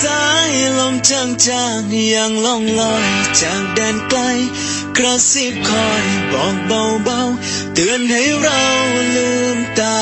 สายลมจางๆยังล่องลอยจากแดนไกล กระซิบคอยบอกเบาๆ เตือนให้เราลืมตา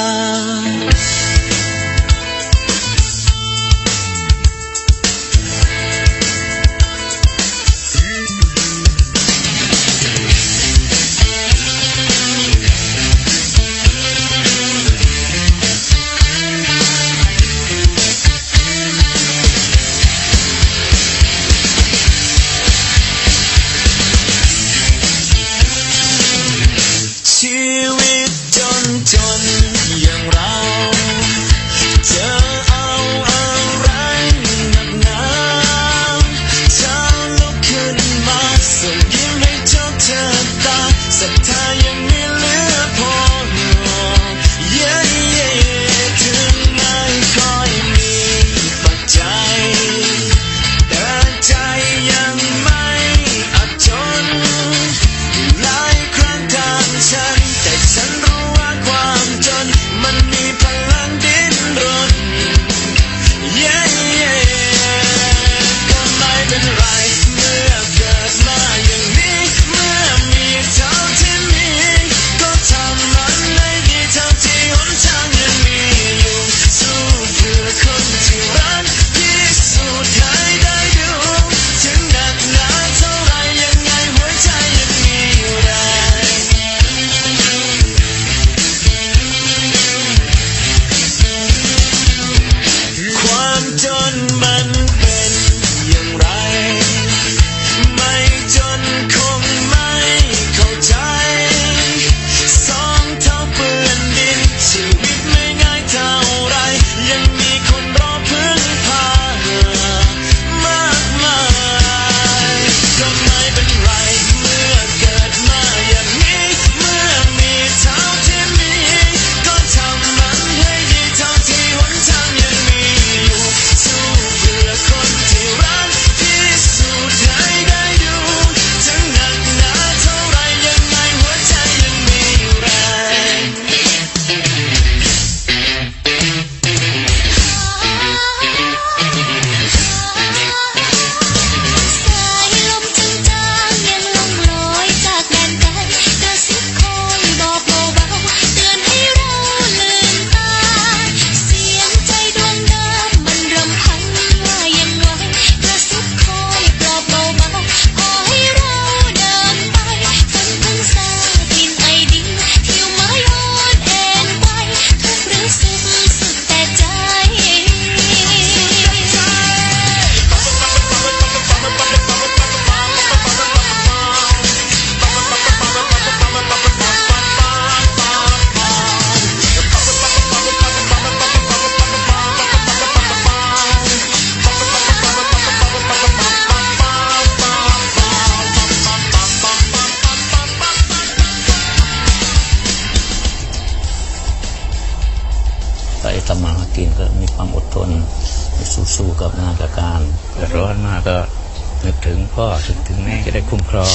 จะได้คุ้มครอง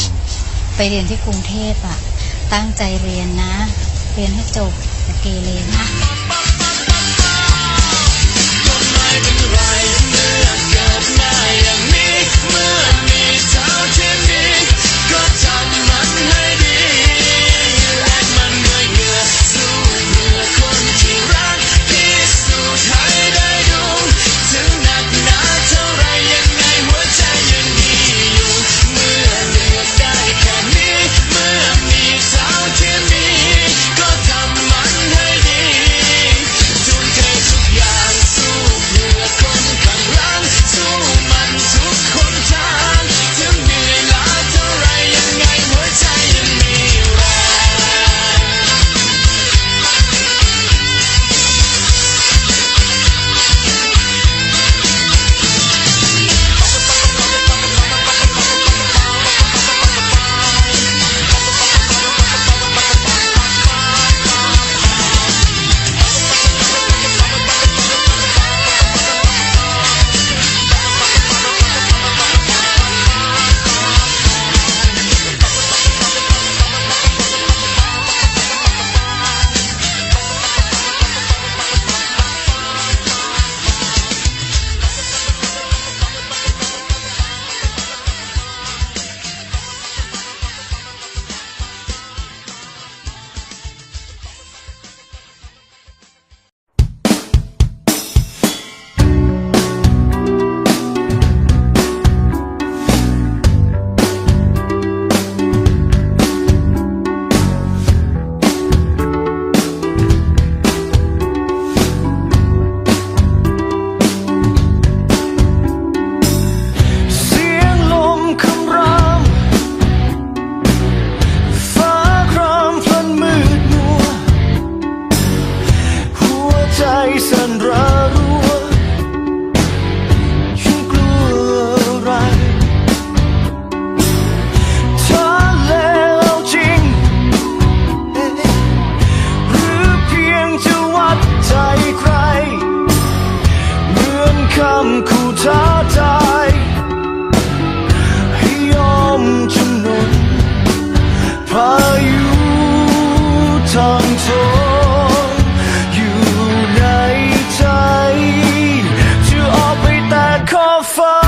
ไปเรียนที่กรุงเทพอะ ตั้งใจเรียนนะ เรียนให้จบอย่เกเรนะ fall.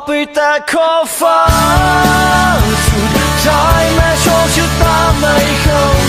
อกไปแต่ขอฟ้าสุดใจแม้โชคชะตาไม่เข้า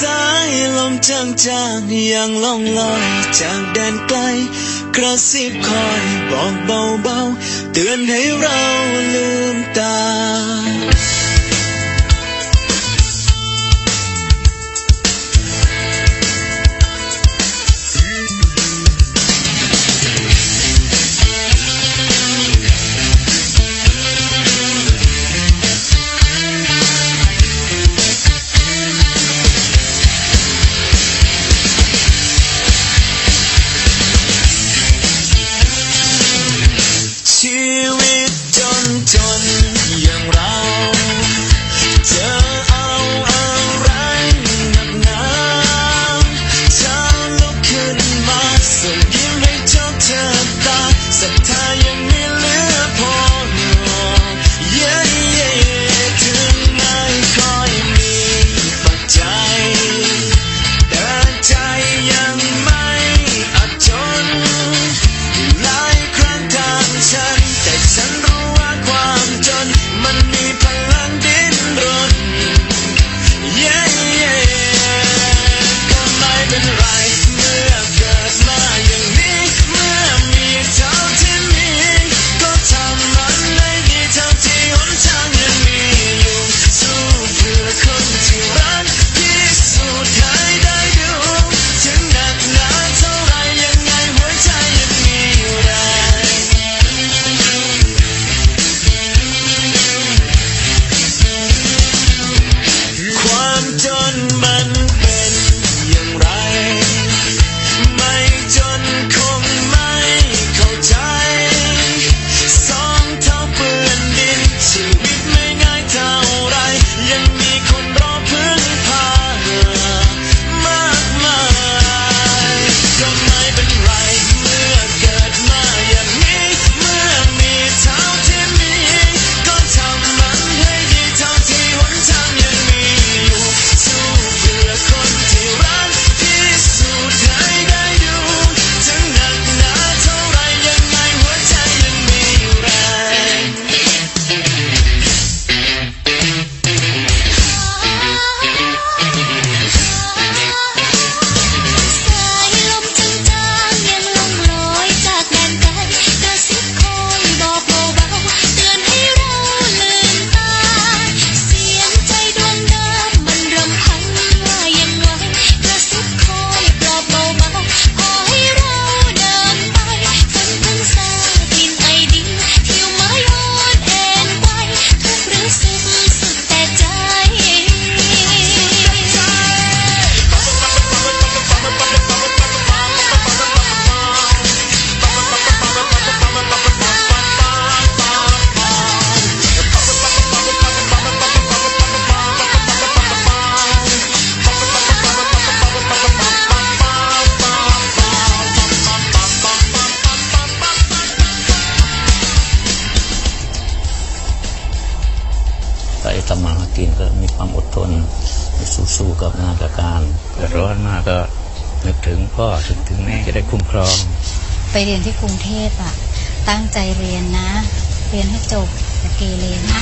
สายลมจางๆยังล่องลอยจากแดนไกล กระซิบคอยบอกเบาๆ เตือนให้เราลืมตา นึกถึงพ่อถึงถึงแม่จะได้คุ้มครอง ไปเรียนที่กรุงเทพอะ ตั้งใจเรียนนะ เรียนให้จบอย่าเกเรนะ